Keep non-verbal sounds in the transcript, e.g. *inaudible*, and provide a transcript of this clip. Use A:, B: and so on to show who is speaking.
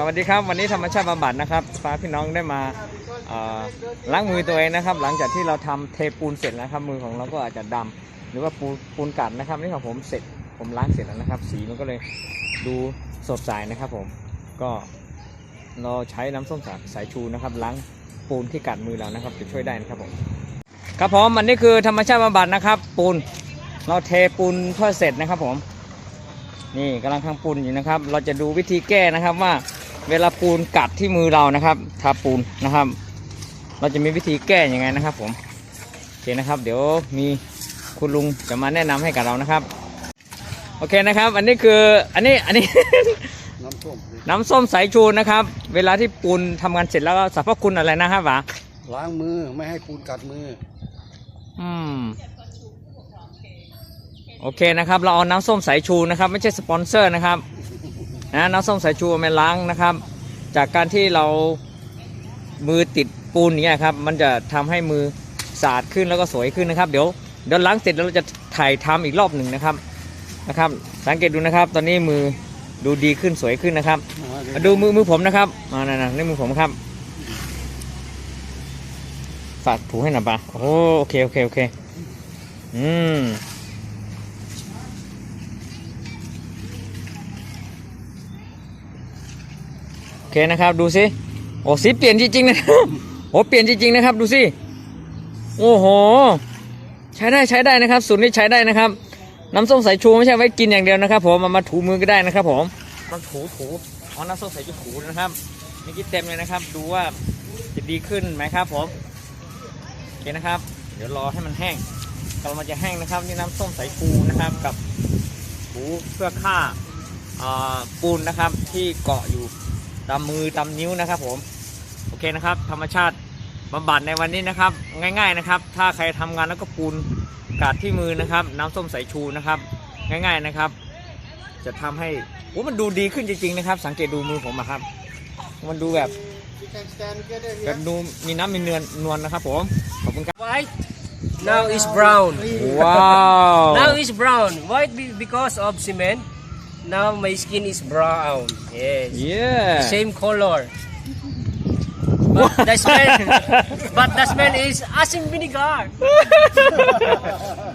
A: สวัสดีครับ วันนี้ธรรมชาติบำบัดนะครับฟ้าพี่น้องได้มาล้างมือตัวเองนะครับ หลังจากที่เราทำเทปูนเสร็จนะครับ มือของเราก็อาจจะดำหรือว่าปูนปูนกัดนะครับนี่ของผมเสร็จผมล้างเสร็จแล้วนะครับ สีมันก็เลยดูสดใสนะครับผมก็เราใช้น้ำส้มสายสายชูนะครับ ล้างปูนที่กัดมือเรานะครับ จะช่วยได้นะครับผมครับผมอันนี้คือธรรมชาติบำบัดนะครับ ปูนเราเทปูนเพื่อเสร็จนะครับผมนี่กำลังทำปูนอยู่นะครับ เราจะดูวิธีแก้นะครับว่า เวลาปูนกัดที่มือเรานะครับทาปูนนะครับ เราจะมีวิธีแก้ยังไงนะครับ ผมโอเคนะครับ เดี๋ยวมีคุณลุงจะมาแนะนำให้กับเรานะครับ โอเคนะครับ อันนี้คืออันนี้อันนี้
B: น้ำส้ม
A: น้ำส้มสายชูนะครับ เวลาที่ปูนทำงานเสร็จแล้วก็สรรพคุณอะไรนะครับหวะ
B: ล้างมือไม่ให้ปูนกัดมือ
A: อืมโอเคนะครับ เราเอาน้ำส้มสายชูนะครับ ไม่ใช่สปอนเซอร์นะครับ นะน้ำส้มสายชูเอามาล้างนะครับ จากการที่เรามือติดปูนอย่างเนี่ยครับมันจะทำให้มือสะอาดขึ้นแล้วก็สวยขึ้นนะครับเดี๋ยวเดี๋ยวล้างเสร็จแล้วเราจะถ่ายทำอีกรอบหนึ่งนะครับนะครับ สังเกตดูนะครับ ตอนนี้มือดูดีขึ้นสวยขึ้นนะครับมาดูมือมือผมนะครับมานั่นนี่มือผมครับฝากถูให้หน่อยปะโอ้โอเคโอเคโอเคอืม อเคนะครับดูสิโอ้สีเปลี่ยนจริงๆนะโอ้เปลี่ยนจริงๆนะครับ ดูสิโอ้โห ใช้ได้ใช้ได้นะครับ สูตรนี้ใช้ได้นะครับน้ำส้มสายชูไม่ใช่ไว้กินอย่างเดียวนะครับ ผมมามาถูมือก็ได้นะครับ ผมมาถูถูเอาน้ำส้มสายชูถูนะครับนี่คิดเต็มเลยนะครับ ดูว่าจะดีขึ้นไหมครับ ผมโอเคนะครับ เดี๋ยวรอให้มันแห้งกำลังจะแห้งนะครับนี่น้ำส้มสายชูนะครับ กับถูเพื่อฆ่าปูนนะครับที่เกาะอยู่ ตามมือตามนิ้วนะครับผมโอเคนะครับ ธรรมชาติบำบัดในวันนี้นะครับ ง่าย ๆนะครับ ถ้าใครทำงานแล้วก็ปูนกาดที่มือนะครับ น้ำส้มสายชูนะครับ ง่ายๆนะครับ จะทำให้โอ้มันดูดีขึ้นจริงๆนะครับ สังเกตดูมือผมอะครับ มันดูแบบแบบดูมีน้ำมีเนือนนวลนะครับผมขอบคุณครับ
C: White now is brown.
A: ว้าว
C: Now is brown. White be- because of cement. Now my skin is brown. Yes.
A: เย้
C: Same color. But *laughs* the smell, but the smell is asin vinegar. *laughs*